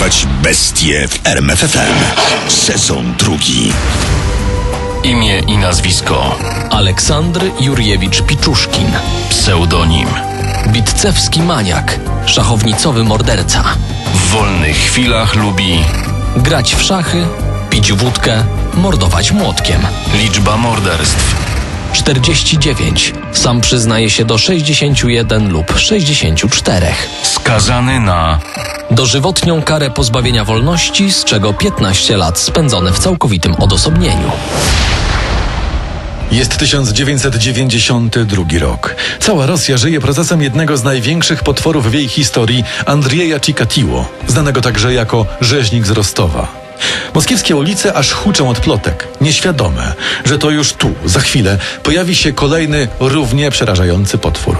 Porwać bestie w RMFFM. Sezon drugi. Imię i nazwisko. Aleksandr Jurjewicz Piczuszkin, Pseudonim. bitcewski maniak, szachownicowy morderca, W wolnych chwilach lubi grać w szachy, pić wódkę, mordować młotkiem. liczba morderstw. 49. Sam przyznaje się do 61 lub 64. Skazany na Dożywotnią karę pozbawienia wolności, z czego 15 lat spędzone w całkowitym odosobnieniu. Jest 1992 rok. Cała Rosja żyje procesem jednego z największych potworów w jej historii, Andrieja Chikatiło, znanego także jako rzeźnik z Rostowa. Moskiewskie ulice aż huczą od plotek, nieświadome, że to już tu, za chwilę, pojawi się kolejny, równie przerażający potwór.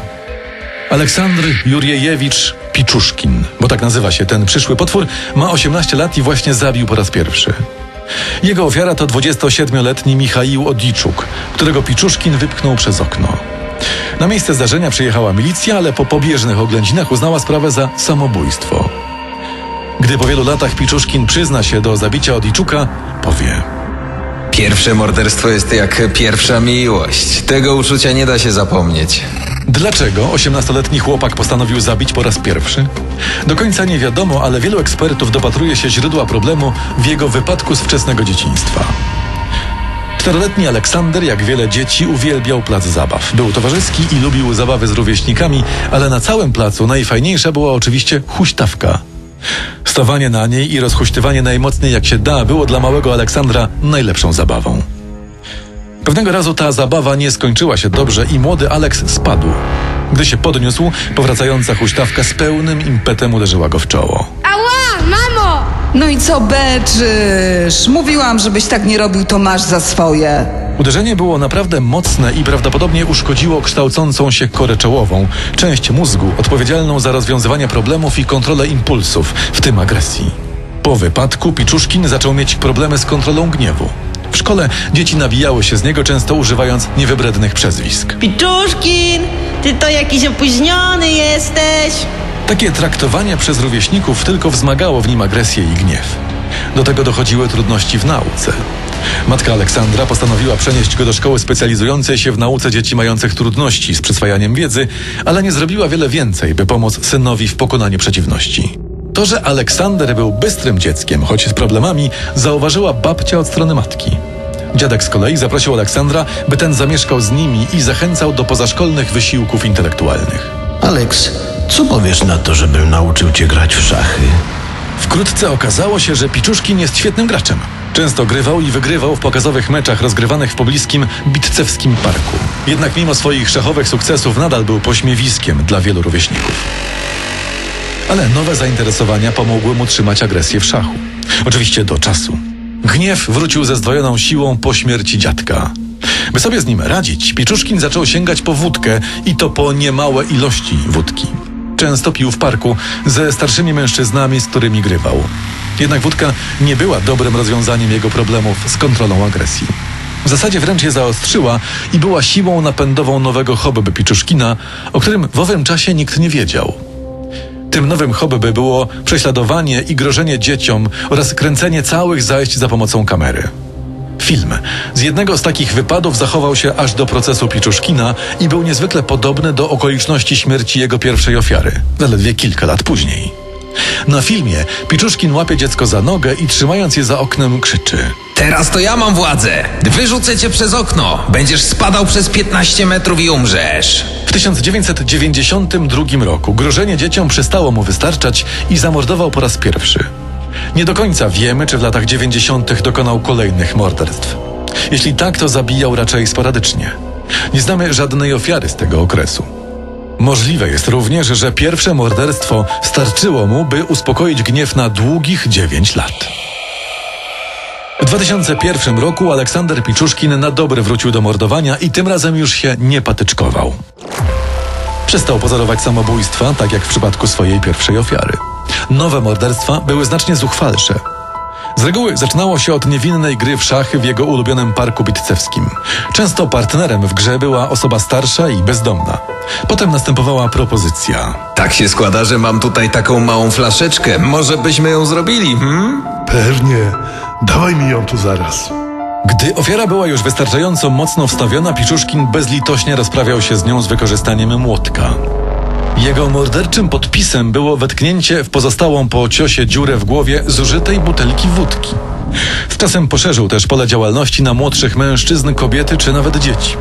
Aleksandr Jurjejewicz Piczuszkin, bo tak nazywa się ten przyszły potwór, ma 18 lat i właśnie zabił po raz pierwszy. Jego ofiara to 27-letni Michaił Odiczuk, którego Piczuszkin wypchnął przez okno. Na miejsce zdarzenia przyjechała milicja, ale po pobieżnych oględzinach uznała sprawę za samobójstwo. Gdy po wielu latach Piczuszkin przyzna się do zabicia Odiczuka, powie – Pierwsze morderstwo jest jak pierwsza miłość. Tego uczucia nie da się zapomnieć. Dlaczego 18-letni chłopak postanowił zabić po raz pierwszy? Do końca nie wiadomo, ale wielu ekspertów dopatruje się źródła problemu w jego wypadku z wczesnego dzieciństwa. Czteroletni Aleksander, jak wiele dzieci, uwielbiał plac zabaw. Był towarzyski i lubił zabawy z rówieśnikami, ale na całym placu najfajniejsza była oczywiście huśtawka. Stawanie na niej i rozhuśtywanie najmocniej jak się da było dla małego Aleksandra najlepszą zabawą. Pewnego razu ta zabawa nie skończyła się dobrze i młody Aleks spadł. Gdy się podniósł, powracająca huśtawka z pełnym impetem uderzyła go w czoło. Ała, mamo! No i co beczysz? Mówiłam, żebyś tak nie robił, to masz za swoje. Uderzenie było naprawdę mocne i prawdopodobnie uszkodziło kształcącą się korę czołową, część mózgu odpowiedzialną za rozwiązywanie problemów i kontrolę impulsów, w tym agresji. Po wypadku Piczuszkin zaczął mieć problemy z kontrolą gniewu. W szkole dzieci nabijały się z niego, często używając niewybrednych przezwisk. Piczuszkin, ty to jakiś opóźniony jesteś. Takie traktowanie przez rówieśników tylko wzmagało w nim agresję i gniew. Do tego dochodziły trudności w nauce. Matka Aleksandra postanowiła przenieść go do szkoły specjalizującej się w nauce dzieci mających trudności z przyswajaniem wiedzy, ale nie zrobiła wiele więcej, by pomóc synowi w pokonaniu przeciwności. To, że Aleksander był bystrym dzieckiem, choć z problemami, zauważyła babcia od strony matki. Dziadek z kolei zaprosił Aleksandra, by ten zamieszkał z nimi i zachęcał do pozaszkolnych wysiłków intelektualnych. Aleks, co powiesz na to, żebym nauczył cię grać w szachy? Wkrótce okazało się, że Piczuszkin jest świetnym graczem. Często grywał i wygrywał w pokazowych meczach rozgrywanych w pobliskim Bitcewskim Parku. Jednak mimo swoich szachowych sukcesów nadal był pośmiewiskiem dla wielu rówieśników. Ale nowe zainteresowania pomogły mu trzymać agresję w szachu. Oczywiście do czasu. Gniew wrócił ze zdwojoną siłą po śmierci dziadka. By sobie z nim radzić, Piczuszkin zaczął sięgać po wódkę i to po niemałe ilości wódki. Często pił w parku ze starszymi mężczyznami, z którymi grywał. Jednak wódka nie była dobrym rozwiązaniem jego problemów z kontrolą agresji. W zasadzie wręcz je zaostrzyła i była siłą napędową nowego hobby Piczuszkina, o którym w owym czasie nikt nie wiedział. Tym nowym hobby było prześladowanie i grożenie dzieciom oraz kręcenie całych zajść za pomocą kamery. Film z jednego z takich wypadów zachował się aż do procesu Piczuszkina i był niezwykle podobny do okoliczności śmierci jego pierwszej ofiary, zaledwie kilka lat później. Na filmie Piczuszkin łapie dziecko za nogę i trzymając je za oknem krzyczy. Teraz to ja mam władzę. Wyrzucę cię przez okno. Będziesz spadał przez 15 metrów i umrzesz. W 1992 roku grożenie dzieciom przestało mu wystarczać i zamordował po raz pierwszy. Nie do końca wiemy, czy w latach 90. dokonał kolejnych morderstw. Jeśli tak, to zabijał raczej sporadycznie. Nie znamy żadnej ofiary z tego okresu. Możliwe jest również, że pierwsze morderstwo starczyło mu, by uspokoić gniew na długich 9 lat. W 2001 roku Aleksander Piczuszkin na dobre wrócił do mordowania i tym razem już się nie patyczkował. Przestał pozorować samobójstwa, tak jak w przypadku swojej pierwszej ofiary. Nowe morderstwa były znacznie zuchwalsze. Z reguły zaczynało się od niewinnej gry w szachy w jego ulubionym parku bitcewskim. Często partnerem w grze była osoba starsza i bezdomna. Potem następowała propozycja. Tak się składa, że mam tutaj taką małą flaszeczkę. Może byśmy ją zrobili, hmm? Pewnie. Dawaj mi ją tu zaraz. Gdy ofiara była już wystarczająco mocno wstawiona, Piczuszkin bezlitośnie rozprawiał się z nią z wykorzystaniem młotka. Jego morderczym podpisem było wetknięcie w pozostałą po ciosie dziurę w głowie zużytej butelki wódki. Z czasem poszerzył też pole działalności na młodszych mężczyzn, kobiety czy nawet dzieci.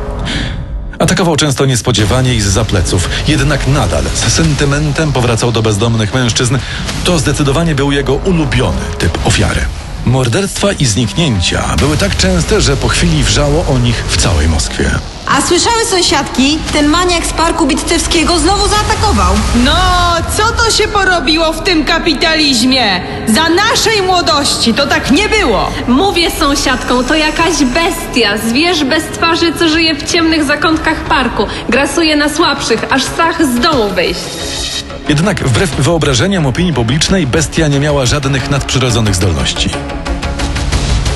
Atakował często niespodziewanie i z zapleców, jednak nadal z sentymentem powracał do bezdomnych mężczyzn. To zdecydowanie był jego ulubiony typ ofiary. Morderstwa i zniknięcia były tak częste, że po chwili wrzało o nich w całej Moskwie. A słyszały sąsiadki, ten maniak z parku Bitcewskiego znowu zaatakował. No, co to się porobiło w tym kapitalizmie? Za naszej młodości to tak nie było. Mówię sąsiadką, to jakaś bestia, zwierz bez twarzy, co żyje w ciemnych zakątkach parku. Grasuje na słabszych, aż strach z domu wyjść. Jednak wbrew wyobrażeniom opinii publicznej bestia nie miała żadnych nadprzyrodzonych zdolności.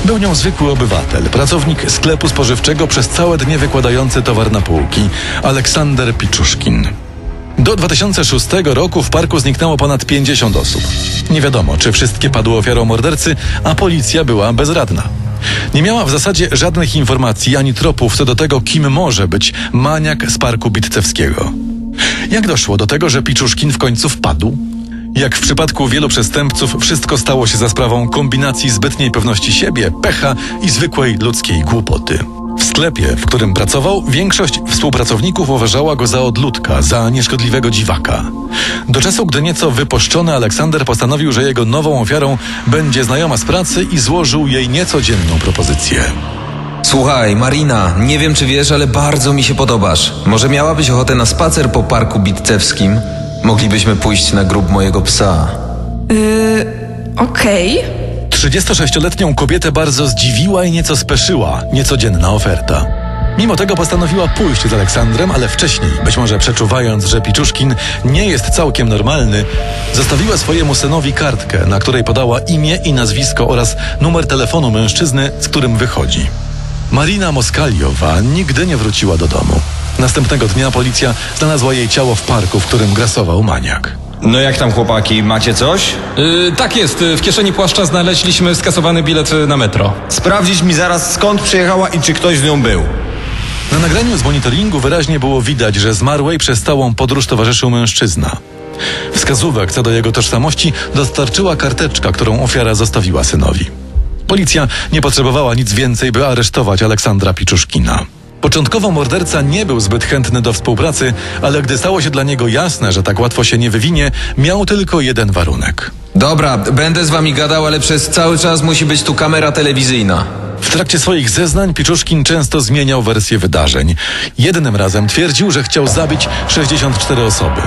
Był nią zwykły obywatel, pracownik sklepu spożywczego przez całe dnie wykładający towar na półki, Aleksander Piczuszkin. Do 2006 roku w parku zniknęło ponad 50 osób. Nie wiadomo, czy wszystkie padły ofiarą mordercy, a policja była bezradna. Nie miała w zasadzie żadnych informacji ani tropów co do tego, kim może być maniak z parku Bitcewskiego. Jak doszło do tego, że Piczuszkin w końcu wpadł? Jak w przypadku wielu przestępców, wszystko stało się za sprawą kombinacji zbytniej pewności siebie, pecha i zwykłej ludzkiej głupoty. W sklepie, w którym pracował, większość współpracowników uważała go za odludka, za nieszkodliwego dziwaka. Do czasu, gdy nieco wypuszczony Aleksander postanowił, że jego nową ofiarą będzie znajoma z pracy i złożył jej niecodzienną propozycję. Słuchaj, Marina, nie wiem czy wiesz, ale bardzo mi się podobasz. Może miałabyś ochotę na spacer po parku bitcewskim? Moglibyśmy pójść na grób mojego psa. Okej. 36-letnią kobietę bardzo zdziwiła i nieco speszyła niecodzienna oferta. Mimo tego postanowiła pójść z Aleksandrem, ale wcześniej, być może przeczuwając, że Piczuszkin nie jest całkiem normalny, zostawiła swojemu synowi kartkę, na której podała imię i nazwisko oraz numer telefonu mężczyzny, z którym wychodzi. Marina Moskaliowa nigdy nie wróciła do domu. Następnego dnia policja znalazła jej ciało w parku, w którym grasował maniak. No jak tam chłopaki, macie coś? Yy, tak jest, w kieszeni płaszcza znaleźliśmy skasowany bilet na metro. Sprawdzić mi zaraz skąd przyjechała i czy ktoś z nią był. Na nagraniu z monitoringu wyraźnie było widać, że zmarłej przez całą podróż towarzyszył mężczyzna. Wskazówek co do jego tożsamości dostarczyła karteczka, którą ofiara zostawiła synowi. Policja nie potrzebowała nic więcej, by aresztować Aleksandra Piczuszkina. Początkowo morderca nie był zbyt chętny do współpracy, ale gdy stało się dla niego jasne, że tak łatwo się nie wywinie, miał tylko jeden warunek. Dobra, będę z wami gadał, ale przez cały czas musi być tu kamera telewizyjna. W trakcie swoich zeznań Piczuszkin często zmieniał wersję wydarzeń. Jednym razem twierdził, że chciał zabić 64 osoby.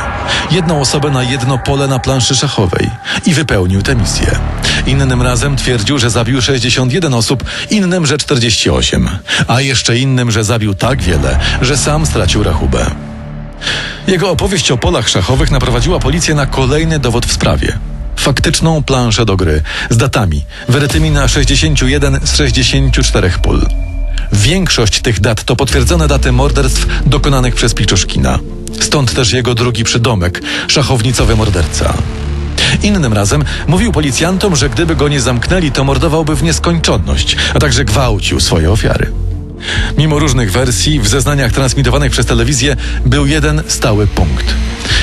Jedną osobę na jedno pole na planszy szachowej i wypełnił tę misję. Innym razem twierdził, że zabił 61 osób, innym, że 48, a jeszcze innym, że zabił tak wiele, że sam stracił rachubę. Jego opowieść o polach szachowych naprowadziła policję na kolejny dowód w sprawie. Faktyczną planszę do gry z datami wyrytymi na 61 z 64 pól. Większość tych dat to potwierdzone daty morderstw dokonanych przez Piczuszkina. Stąd też jego drugi przydomek szachownicowy morderca. Innym razem mówił policjantom, że gdyby go nie zamknęli, to mordowałby w nieskończoność, a także gwałcił swoje ofiary. Mimo różnych wersji, w zeznaniach transmitowanych przez telewizję był jeden stały punkt.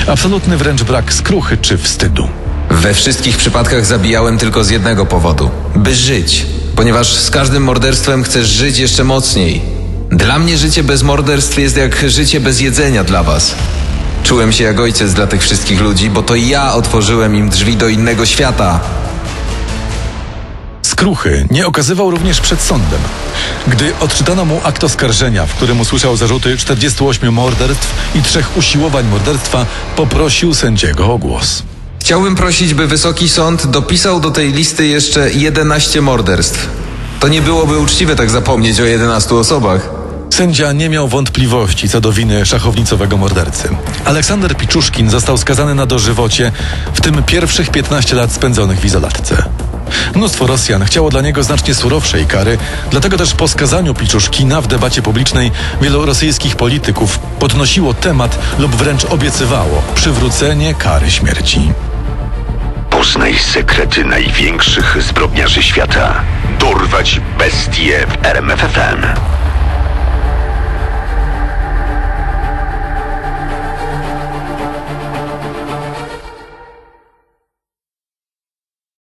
Absolutny wręcz brak skruchy czy wstydu. We wszystkich przypadkach zabijałem tylko z jednego powodu by żyć, ponieważ z każdym morderstwem chcesz żyć jeszcze mocniej. Dla mnie życie bez morderstw jest jak życie bez jedzenia dla was. Czułem się jak ojciec dla tych wszystkich ludzi, bo to ja otworzyłem im drzwi do innego świata. Skruchy nie okazywał również przed sądem. Gdy odczytano mu akt oskarżenia, w którym usłyszał zarzuty 48 morderstw i trzech usiłowań morderstwa, poprosił sędziego o głos. Chciałbym prosić, by Wysoki Sąd dopisał do tej listy jeszcze 11 morderstw. To nie byłoby uczciwe tak zapomnieć o 11 osobach. Sędzia nie miał wątpliwości co do winy szachownicowego mordercy. Aleksander Piczuszkin został skazany na dożywocie, w tym pierwszych 15 lat spędzonych w izolatce. Mnóstwo Rosjan chciało dla niego znacznie surowszej kary, dlatego też po skazaniu Piczuszkina w debacie publicznej wielu rosyjskich polityków podnosiło temat lub wręcz obiecywało przywrócenie kary śmierci. Poznaj sekrety największych zbrodniarzy świata. Dorwać bestie w RMFFM.